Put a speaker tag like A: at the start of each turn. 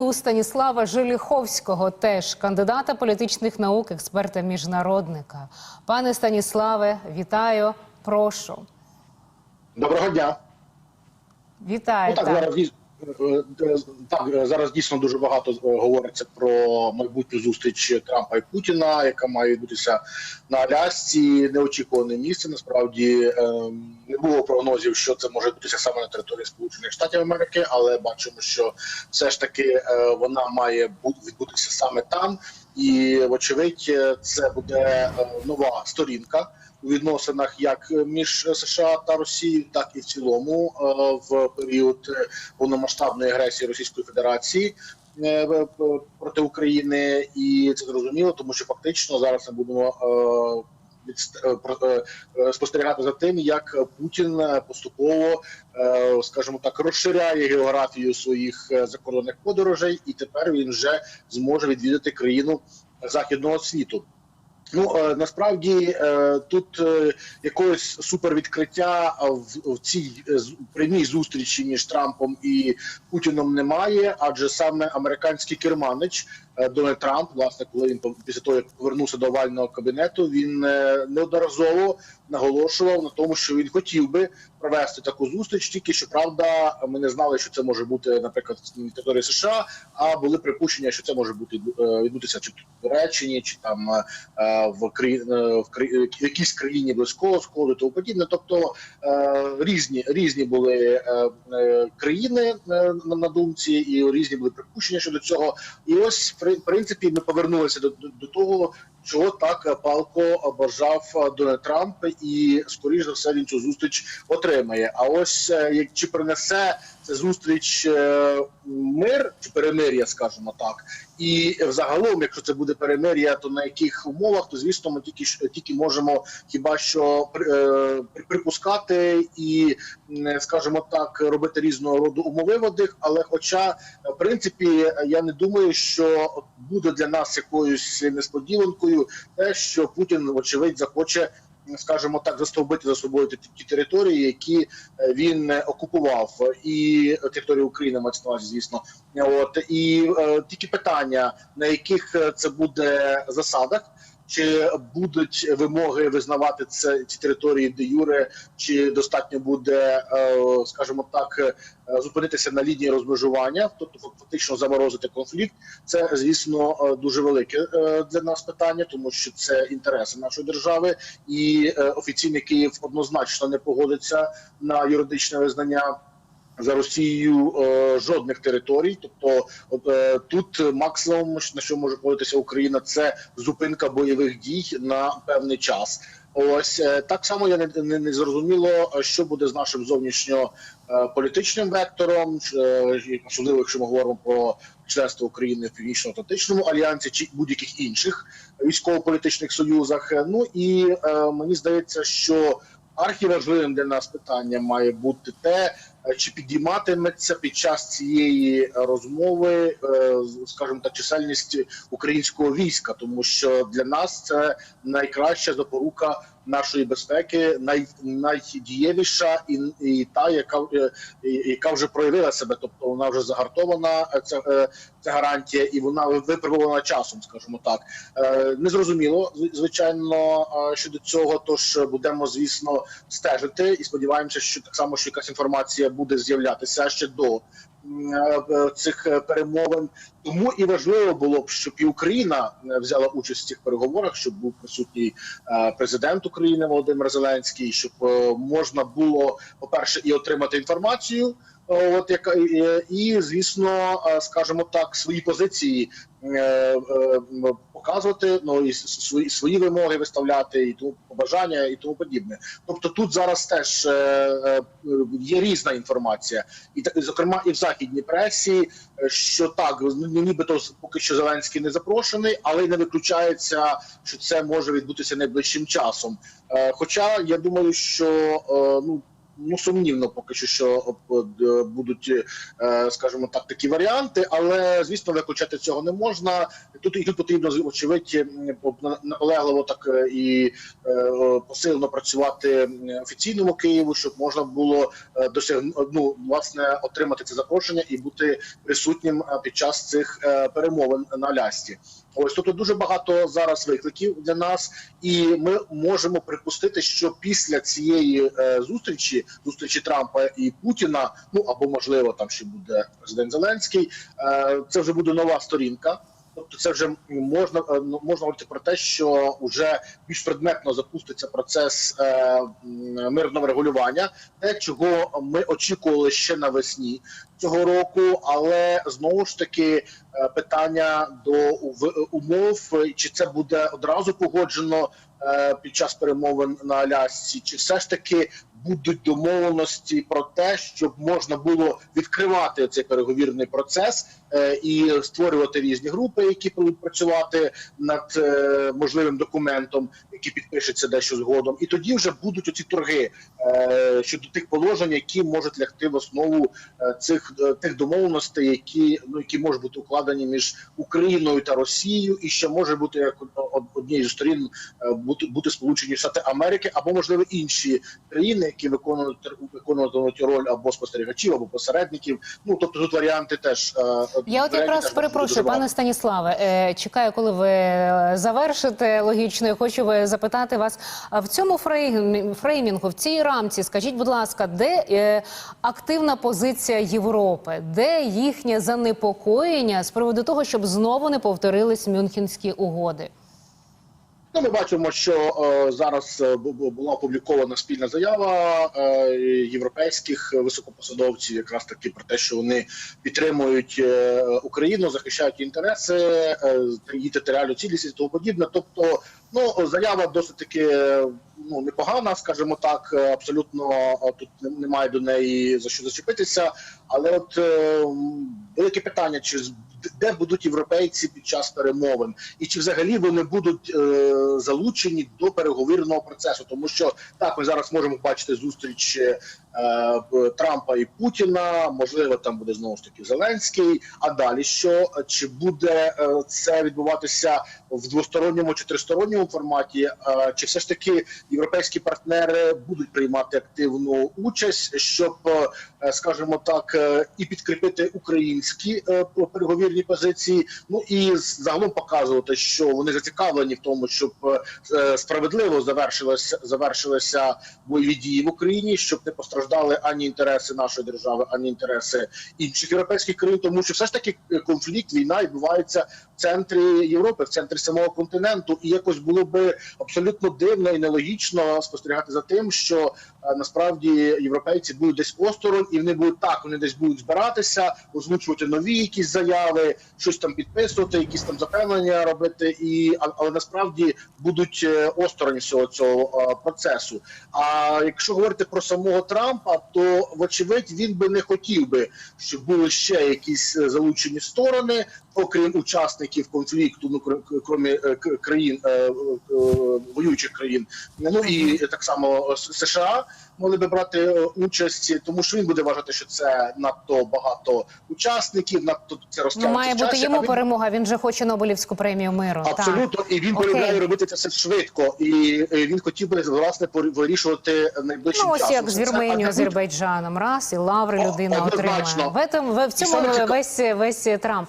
A: У Станіслава Жиліховського теж кандидата політичних наук, експерта міжнародника. Пане Станіславе, вітаю. Прошу.
B: Доброго дня.
A: Вітаю.
B: Ну, так, зараз е, е, так е, зараз дійсно дуже багато е, говориться про майбутню зустріч Трампа і Путіна, яка має відбутися на Алясці. Неочікуване місце. Насправді е, не було прогнозів, що це може бутися саме на території Сполучених Штатів Америки, але бачимо, що все ж таки е, вона має бу- відбутися саме там, і вочевидь, це буде е, нова сторінка. У відносинах як між США та Росією, так і в цілому е, в період повномасштабної агресії Російської Федерації е, проти України, і це зрозуміло, тому що фактично зараз ми будемо е, е, е, спостерігати за тим, як Путін поступово, скажімо так, розширяє географію своїх закордонних подорожей, і тепер він вже зможе відвідати країну західного світу. Ну насправді тут якогось супервідкриття в, цій прямій зустрічі між Трампом і Путіном немає, адже саме американський керманич Дональд Трамп, власне, коли він після того як повернувся до овального кабінету, він е, неодноразово наголошував на тому, що він хотів би провести таку зустріч. Тільки що правда, ми не знали, що це може бути, наприклад, на території США, а були припущення, що це може бути е, відбутися чи в Туреччині, чи там е, в краї... е, в якійсь країні близького сходу, тому подібне. Тобто е, різні різні були е, е, країни е, на, думці, і різні були припущення щодо цього. І ось в принципі ми повернулися до, до, до того. Чого так палко бажав Дональд Трамп, і скоріш за все він цю зустріч отримає. А ось е, як чи принесе ця зустріч е, мир чи перемир'я, скажімо так, і взагалом, якщо це буде перемир'я, то на яких умовах, то звісно, ми тільки тільки можемо хіба що при- е, припускати і, скажімо так, робити різного роду умовиводих. Але, хоча, в принципі, я не думаю, що буде для нас якоюсь несподіванкою, те, що Путін, вочевидь, захоче. Скажімо так, застовбити за собою ті, території, які е, він окупував, і території України мається на увазі, звісно. От і е, тільки питання, на яких е, це буде засадах, чи будуть вимоги визнавати це ці території де юре, чи достатньо буде, е, скажімо так, е, зупинитися на лінії розмежування, тобто фактично заморозити конфлікт. Це звісно е, дуже велике для нас питання, тому що це інтереси нашої держави, і офіційний Київ однозначно не погодиться на юридичне визнання. За Росією е, жодних територій, тобто е, тут максимум на що може погодитися Україна, це зупинка бойових дій на певний час. Ось е, так само я не, не, не зрозуміло, що буде з нашим зовнішньополітичним вектором, особливо якщо ми говоримо про членство України в Північно-Атлантичному альянсі чи будь-яких інших військово-політичних союзах. Ну і е, мені здається, що архіважливим для нас питання має бути те, чи підійматиметься під час цієї е, розмови, е, скажімо так, чисельність українського війська, тому що для нас це найкраща запорука нашої безпеки, най, найдієвіша і, і та, яка е, яка вже проявила себе, тобто вона вже загартована. е, Ця, е, ця гарантія, і вона випробована часом, скажімо так. Незрозуміло, звичайно, щодо цього. Тож будемо, звісно, стежити і сподіваємося, що так само, що якась інформація буде з'являтися ще до цих е, перемовин. Тому і важливо було б, щоб і Україна е, взяла участь в цих переговорах, щоб був присутній е, президент України Володимир Зеленський, щоб е, можна було, по перше, і отримати інформацію. Е, От яка і, і звісно, е, скажімо так, свої позиції е, е, показувати, ну і свої свої вимоги виставляти, і тому побажання, і тому подібне. Тобто тут зараз теж е, е, є різна інформація, і так, зокрема, і в західній пресі, е, що так, ну, нібито поки що Зеленський не запрошений, але не виключається, що це може відбутися найближчим часом. Е, Хоча я думаю, що е, ну ну сумнівно, поки що що е, будуть, е, скажімо так, такі варіанти, але звісно, виключати цього не можна. Тут і тут потрібно очевидь наполегливо так е, і посилено працювати офіційному Києву, щоб можна було досягнути ну, власне отримати це запрошення і бути присутнім під час цих перемовин на Алясці. Ось тобто дуже багато зараз викликів для нас, і ми можемо припустити, що після цієї е, зустрічі, зустрічі Трампа і Путіна, ну або можливо там ще буде президент Зеленський, е, це вже буде нова сторінка. Тобто, це вже можна е, ну, можна говорити про те, що вже більш предметно запуститься процес е, мирного регулювання, те, чого ми очікували ще навесні цього року, але знову ж таки е, питання до в- умов, е, чи це буде одразу погоджено е, під час перемовин на Алясці, чи все ж таки будуть домовленості про те, щоб можна було відкривати цей переговірний процес е, і створювати різні групи, які будуть працювати над е, можливим документом, який підпишеться дещо згодом, і тоді вже будуть оці торги е, щодо тих положень, які можуть лягти в основу цих тих домовленостей, які ну які можуть бути укладені між Україною та Росією, і ще може бути як од- однією з сторін бути бути Сполучені Штати Америки або можливо інші країни, які виконують виконують роль або спостерігачів, або посередників. Ну тобто тут варіанти теж е,
A: Я от якраз перепрошую, пане Станіславе. е, Чекаю, коли ви е, завершите логічно. Я Хочу ви запитати вас а в цьому фрейм- фреймінгу, в цій рамці, скажіть, будь ласка, де е, активна позиція Європи, де їхнє занепокоєння з приводу того, щоб знову не повторились Мюнхенські угоди?
B: Ну, ми бачимо, що е, зараз е, бу- бу- була опублікована спільна заява е, європейських високопосадовців, якраз таки про те, що вони підтримують е, Україну, захищають інтереси, е, її територіальну цілісність і тому подібне. Тобто, ну заява досить таки ну непогана, скажімо так. е, Абсолютно е, тут немає до неї за що зачепитися. Але от е, велике питання: чи де будуть європейці під час перемовин, і чи взагалі вони будуть е, залучені до переговірного процесу, тому що так ми зараз можемо бачити зустріч Трампа і Путіна. Можливо, там буде знову ж таки Зеленський. А далі що чи буде е, це відбуватися в двосторонньому чи тристоронньому форматі? Е, чи все ж таки європейські партнери будуть приймати активну участь, щоб, е, скажімо так, е, і підкріпити українські е, переговірні позиції, ну і загалом показувати, що вони зацікавлені в тому, щоб е, справедливо завершилися завершилися бойові дії в Україні, щоб не постраждали ані інтереси нашої держави, ані інтереси інших європейських країн, тому що все ж таки е, конфлікт, війна відбувається в центрі Європи, в центрі самого континенту, і якось було би абсолютно дивно і нелогічно спостерігати за тим, що насправді європейці будуть десь осторонь, і вони будуть так, вони десь будуть збиратися, озвучувати нові якісь заяви, щось там підписувати, якісь там запевнення робити, і але насправді будуть е, осторонь всього цього е, процесу. А якщо говорити про самого Трампа, то вочевидь він би не хотів би, щоб були ще якісь е, залучені сторони, окрім учасників конфлікту, ну кр- крім е, країн е, е, воюючих країн, ну і так само США могли би брати участь, тому що він буде вважати, що це надто багато учасників, надто це
A: Ну, має бути
B: часі,
A: йому
B: він-
A: перемога. Він же хоче Нобелівську премію миру. Так.
B: Абсолютно, і він полюбляє робити це все швидко, і він хотів би власне вирішувати найближчим
A: Ну, ось
B: часом.
A: як з Вірменією, Азербайджаном, раз і лаври людина отримає. В, этом, в, цьому весь весь Трамп.